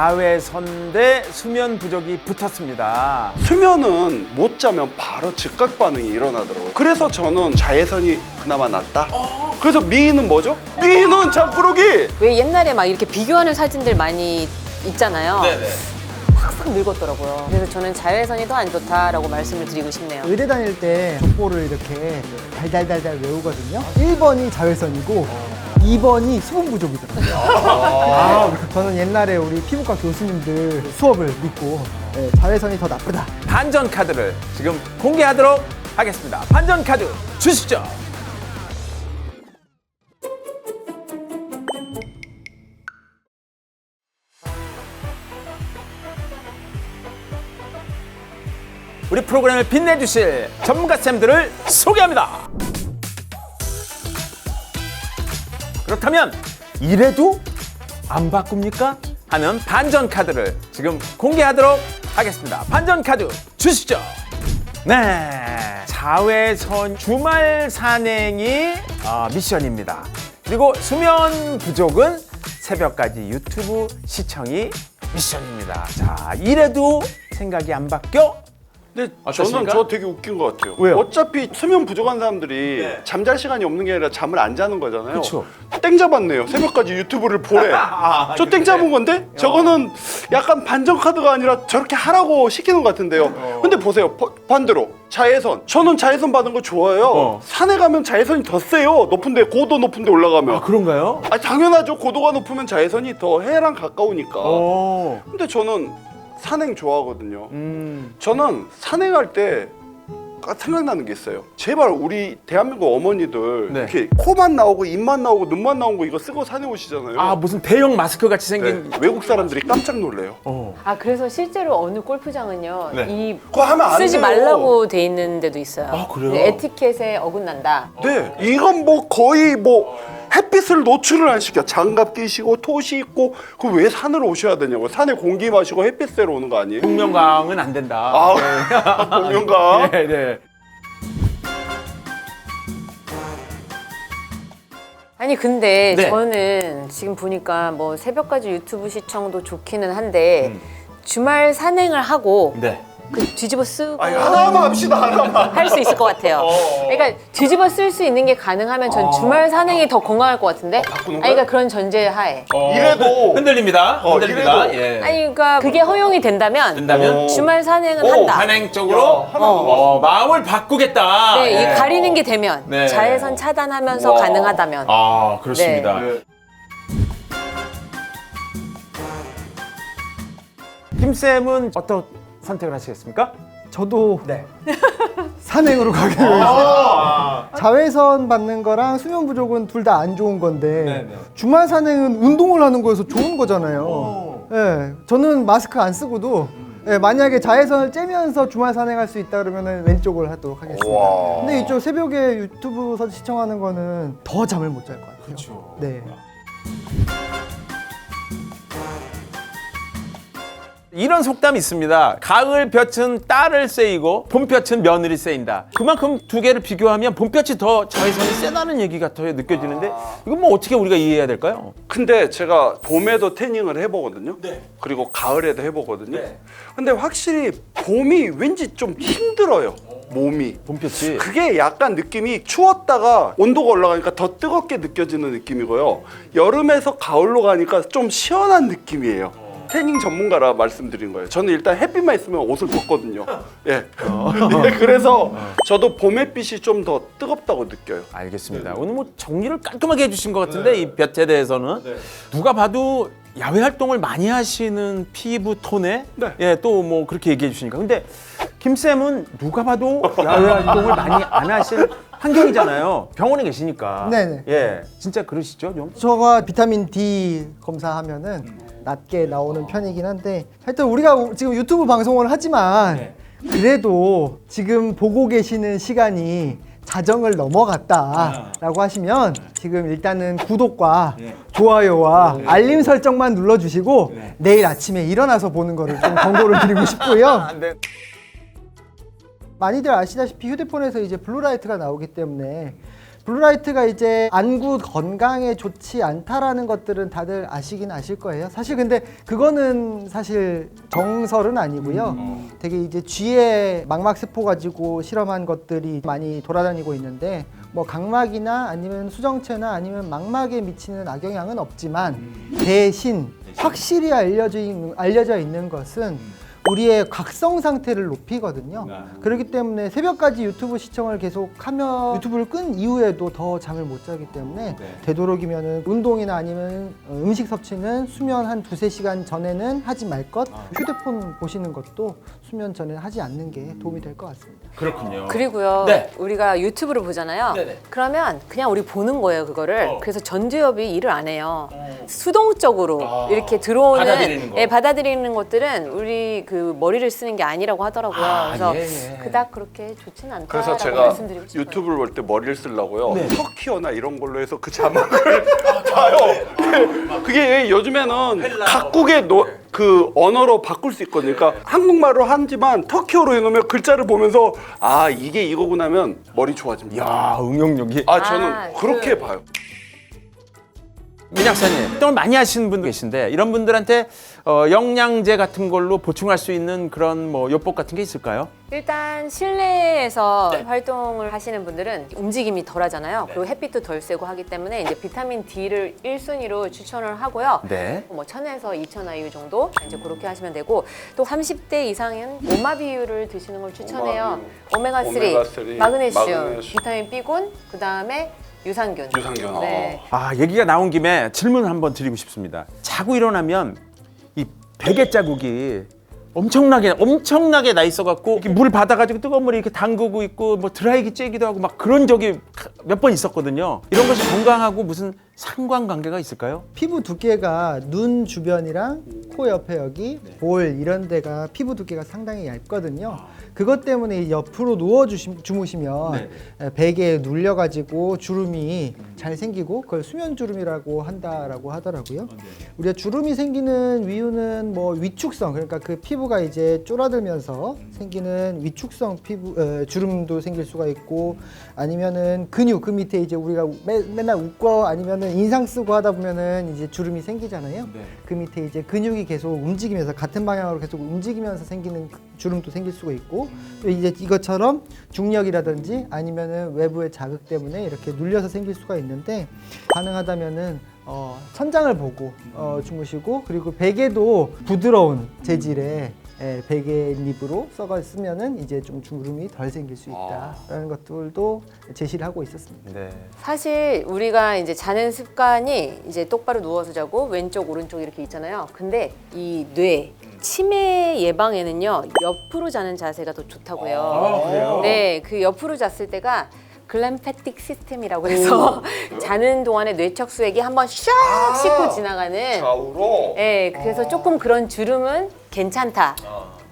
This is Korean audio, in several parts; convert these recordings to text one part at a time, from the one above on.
자외선 대 수면 부족이 붙었습니다. 수면은 못 자면 바로 즉각 반응이 일어나더라고요. 그래서 저는 자외선이 그나마 낫다. 그래서 미인은 뭐죠? 미인은 잠꾸러기. 왜 옛날에 막 이렇게 비교하는 사진들 많이 있잖아요. 확확 늙었더라고요. 그래서 저는 자외선이 더 안 좋다라고 말씀을 드리고 싶네요. 의대 다닐 때 족보를 이렇게 달달달달 외우거든요. 1번이 자외선이고 2번이 수분 부족이더라고요. 아, 저는 옛날에 우리 피부과 교수님들 수업을 믿고 네, 자외선이 더 나쁘다. 반전 카드를 지금 공개하도록 하겠습니다. 반전 카드 주시죠. 우리 프로그램을 빛내주실 전문가 쌤들을 소개합니다. 그렇다면 이래도 안 바꿉니까? 하는 반전 카드를 지금 공개하도록 하겠습니다. 반전 카드 주시죠. 네. 자외선 주말 산행이 어, 미션입니다. 그리고 수면 부족은 새벽까지 유튜브 시청이 미션입니다. 자, 이래도 생각이 안 바뀌어? 근데? 저는 저 되게 웃긴 것 같아요. 왜요? 어차피 수면 부족한 사람들이 네. 잠잘 시간이 없는 게 아니라 잠을 안 자는 거잖아요. 그쵸. 땡 잡았네요. 새벽까지 유튜브를 보래. 아, 저 땡 잡은 건데 저거는 약간 반전 카드가 아니라 저렇게 하라고 시키는 것 같은데요. 어. 근데 보세요. 버- 반대로 자외선. 저는 자외선 받은 거 좋아해요. 어. 산에 가면 자외선이 더 세요. 높은데 고도 높은데 올라가면. 아, 그런가요? 아 당연하죠. 고도가 높으면 자외선이 더 해랑 가까우니까. 오. 근데 저는 산행 좋아하거든요. 음. 저는 산행할 때 생각나는 게 있어요. 제발 우리 대한민국 어머니들 네. 이렇게 코만 나오고 입만 나오고 눈만 거 이거 쓰고 산에 오시잖아요. 아, 무슨 대형 마스크 같이 네. 생긴. 외국 사람들이 깜짝 놀래요. 어. 아 그래서 실제로 어느 골프장은요 네. 이 그거 하면 안 쓰지 돼요. 말라고 돼 있는 데도 있어요. 아, 그래요? 네, 에티켓에 어긋난다. 네, 이건 뭐 거의 뭐 햇빛을 노출을 안 시켜. 장갑 끼시고 토시 입고 그 왜 산으로 오셔야 되냐고. 산에 공기 마시고 햇빛 쐬러 오는 거 아니에요? 복면가왕은 안 된다. 아, 공연가. 네, 네. 아니 근데 네. 저는 지금 보니까 뭐 새벽까지 유튜브 시청도 좋기는 한데 음. 주말 산행을 하고 네. 그 뒤집어 쓰고 아니, 하나만 합시다, 하나만. 할 수 있을 것 같아요. 그러니까 뒤집어 쓸 수 있는 게 가능하면 전 주말 산행이 더 건강할 것 같은데. 바꾸는 아니 거야? 그러니까 그런 전제 하에. 이래도 흔들립니다. 어, 흔들립니다. 이래도. 예. 아니 그러니까 그게 허용이 된다면 된다면 주말 산행은 오, 한다. 한행적으로 야, 하나 어, 마음을 바꾸겠다. 네, 예. 이 가리는 게 되면 네. 자외선 차단하면서 와. 가능하다면. 아 그렇습니다. 네. 김 쌤은 어떤 선택을 하시겠습니까? 저도 네. 산행으로 가기로 아. 했어요. 자외선 받는 거랑 수면 부족은 둘 다 안 좋은 건데 네네. 주말 산행은 운동을 하는 거여서 좋은 거잖아요. 예, 저는 마스크 안 쓰고도 예, 만약에 자외선을 쬐면서 주말 산행할 수 있다 그러면 왼쪽을 하도록 하겠습니다. 와. 근데 이쪽 새벽에 유튜브 서 시청하는 거는 더 잠을 못 잘 것 같아요. 그렇죠. 네. 이런 속담이 있습니다. 가을 볕은 딸을 쐬이고 봄 볕은 며느리 쐬인다. 그만큼 두 개를 비교하면 봄 볕이 더 자외선이 세다는 얘기가 더 느껴지는데 이건 뭐 어떻게 우리가 이해해야 될까요? 근데 제가 봄에도 태닝을 해보거든요. 그리고 가을에도 해보거든요. 네. 근데 확실히 봄이 왠지 좀 힘들어요. 몸이. 봄 볕이 그게 약간 느낌이 추웠다가 온도가 올라가니까 더 뜨겁게 느껴지는 느낌이고요. 여름에서 가을로 가니까 좀 시원한 느낌이에요. 태닝 전문가라 말씀드린 거예요. 저는 일단 햇빛만 있으면 옷을 벗거든요. 예. 예, 그래서 저도 봄 햇빛이 좀 더 뜨겁다고 느껴요. 알겠습니다. 오늘 뭐 정리를 깔끔하게 해주신 것 같은데 이 볕에 대해서는 누가 봐도 야외 활동을 많이 하시는 피부 톤에 네. 예 또 뭐 그렇게 얘기해 주시니까 근데 김 쌤은 누가 봐도 야외 활동을 많이 안 하실 환경이잖아요. 병원에 계시니까. 네네. 예, 진짜 그러시죠 좀? 저가 비타민 D 검사하면은 낮게 나오는 편이긴 한데 하여튼 우리가 지금 유튜브 방송을 하지만 그래도 지금 보고 계시는 시간이 자정을 넘어갔다라고 하시면 지금 일단은 구독과 좋아요와 알림 설정만 눌러주시고 내일 아침에 일어나서 보는 거를 좀 권고를 드리고 싶고요. 네. 많이들 아시다시피 휴대폰에서 이제 블루라이트가 나오기 때문에 블루라이트가 이제 안구 건강에 좋지 않다라는 것들은 다들 아시긴 아실 거예요. 사실 근데 그거는 사실 정설은 아니고요. 되게 이제 쥐의 망막 세포 가지고 실험한 것들이 많이 돌아다니고 있는데 뭐 각막이나 아니면 수정체나 아니면 망막에 미치는 악영향은 없지만 대신 확실히 알려져 있는, 알려져 있는 것은 우리의 각성 상태를 높이거든요. 그렇기 때문에 새벽까지 유튜브 시청을 계속 하면 유튜브를 끈 이후에도 더 잠을 못 자기 때문에 되도록이면 운동이나 아니면 어, 음식 섭취는 수면 한 두세 시간 전에는 하지 말 것. 휴대폰 보시는 것도 수면 전에 하지 않는 게 도움이 될 것 같습니다. 그렇군요. 그리고요 네. 우리가 유튜브를 보잖아요 네네. 그러면 그냥 우리 보는 거예요 그거를 어. 그래서 전두엽이 일을 안 해요 수동적으로 아, 이렇게 들어오는 받아들이는 거. 예, 받아들이는 것들은 우리 그 머리를 쓰는 게 아니라고 하더라고요 아, 그래서 예, 예. 그닥 그렇게 좋지는 않다라고 그래서 제가 말씀드리고 싶어요 유튜브를 볼 때 머리를 쓰려고요. 네. 터키어나 이런 걸로 해서 그 자막을 봐요. 네. 그게 요즘에는 각국의 노, 그 언어로 바꿀 수 있거든요. 그러니까 한국말로 하지만 터키어로 해놓으면 글자를 보면서 아 이게 이거구나 하면 머리 좋아집니다. 야 응용력이. 아 저는 아, 그렇게 봐요. 민 약사님 활동을 많이 하시는 분도 계신데 이런 분들한테 어, 영양제 같은 걸로 보충할 수 있는 그런 뭐 요법 같은 게 있을까요? 일단 실내에서 네. 활동을 하시는 분들은 움직임이 덜 하잖아요. 그리고 햇빛도 덜 쐬고 하기 때문에 이제 비타민 D를 1순위로 추천을 하고요. 네. 뭐 1000에서 2000 IU 정도 이제 그렇게 하시면 되고 또 30대 이상은 오마비유를 드시는 걸 추천해요. 오메가 3, 오메가3, 마그네슘, 마그네슘. 비타민 B군, 그다음에 유산균. 유산균. 네. 아 얘기가 나온 김에 질문 한번 드리고 싶습니다. 자고 일어나면 이 베개 자국이 엄청나게 엄청나게 나 있어갖고 물 받아가지고 뜨거운 물에 이렇게 담그고 있고 뭐 드라이기 쬐기도 하고 막 그런 적이 몇 번 있었거든요. 이런 것이 건강하고 무슨 상관관계가 있을까요? 피부 두께가 눈 주변이랑 코 옆에 여기 볼 이런 데가 피부 두께가 상당히 얇거든요. 그것 때문에 이 옆으로 누워 주시, 주무시면 에, 베개에 눌려 가지고 주름이 잘 생기고 그걸 수면 주름이라고 한다라고 하더라고요. 우리가 주름이 생기는 이유는 뭐 위축성 그러니까 그 피부가 이제 쫄아들면서 생기는 위축성 피부 에, 주름도 생길 수가 있고 아니면은 근육 그 밑에 이제 우리가 매, 맨날 웃고 아니면은 인상 쓰고 하다 보면은 이제 주름이 생기잖아요. 그 밑에 이제 근육이 계속 움직이면서 같은 방향으로 계속 움직이면서 생기는 그 주름도 생길 수가 있고 또 이제 이것처럼 중력이라든지 아니면은 외부의 자극 때문에 이렇게 눌려서 생길 수가 있는데 가능하다면은 어, 천장을 보고 어, 주무시고 그리고 베개도 부드러운 재질의 예, 베개 립으로 써가 쓰면은 이제 좀 주름이 덜 생길 수 있다라는 것들도 제시를 하고 있었습니다. 네. 사실 우리가 이제 자는 습관이 이제 똑바로 누워서 자고 왼쪽 오른쪽 이렇게 있잖아요. 근데 이 뇌 치매 예방에는요 옆으로 자는 자세가 더 좋다고요. 아, 그래요? 네, 그 옆으로 잤을 때가 글램패틱 시스템이라고 해서 자는 동안에 뇌척 수액이 한번 샥 씻고 지나가는. 좌우로. 네, 그래서 조금 그런 주름은 괜찮다.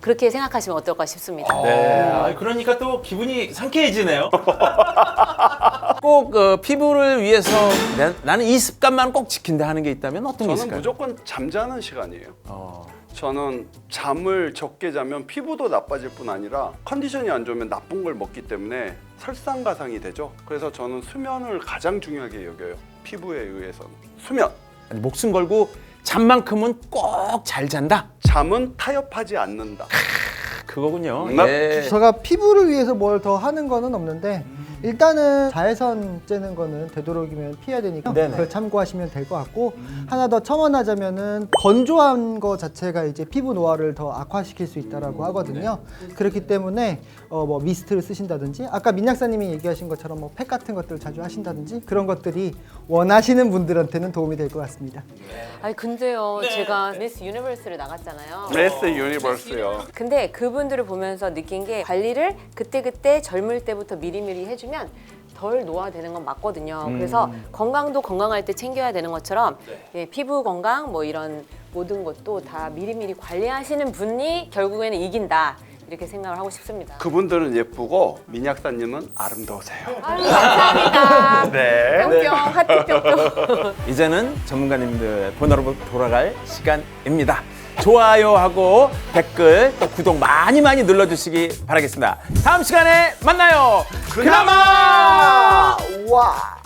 그렇게 생각하시면 어떨까 싶습니다. 네. 아, 그러니까 또 기분이 상쾌해지네요. 꼭 어, 피부를 위해서 내- 나는 이 습관만 꼭 지킨다 하는 게 있다면 어떤 게 저는 있을까요? 무조건 잠자는 시간이에요. 어. 저는 잠을 적게 자면 피부도 나빠질 뿐 아니라 컨디션이 안 좋으면 나쁜 걸 먹기 때문에 설상가상이 되죠. 그래서 저는 수면을 가장 중요하게 여겨요. 피부에 의해서는 수면. 아니, 목숨 걸고 잠만큼은 꼭 잘 잔다. 잠은 타협하지 않는다. 그거군요. 음. 예. 제가 피부를 위해서 뭘 더 하는 거는 없는데 일단은 자외선 쬐는 거는 되도록이면 피해야 되니까 네네. 그걸 참고하시면 될 것 같고 하나 더 첨언하자면은 건조한 거 자체가 이제 피부 노화를 더 악화시킬 수 있다라고 하거든요. 그렇기 때문에 어 뭐 미스트를 쓰신다든지 아까 민약사님이 얘기하신 것처럼 뭐 팩 같은 것들 자주 하신다든지 그런 것들이 원하시는 분들한테는 도움이 될 것 같습니다. 아니 근데요, 제가 미스 유니버스를 나갔잖아요. 레스 유니버스요. 근데 그분들을 보면서 느낀 게 관리를 그때그때 젊을 때부터 미리미리 해주면 덜 노화되는 건 맞거든요. 그래서 건강도 건강할 때 챙겨야 되는 것처럼 예, 피부 건강 뭐 이런 모든 것도 다 미리미리 관리하시는 분이 결국에는 이긴다. 이렇게 생각을 하고 싶습니다. 그분들은 예쁘고 민약사님은 아름다우세요. 아유, 감사합니다. 네. 뿅뿅 하트 뿅뿅. 이제는 전문가님들 번호로 돌아갈 시간입니다. 좋아요하고 댓글 또 구독 많이 많이 눌러주시기 바라겠습니다. 다음 시간에 만나요. 그나마 와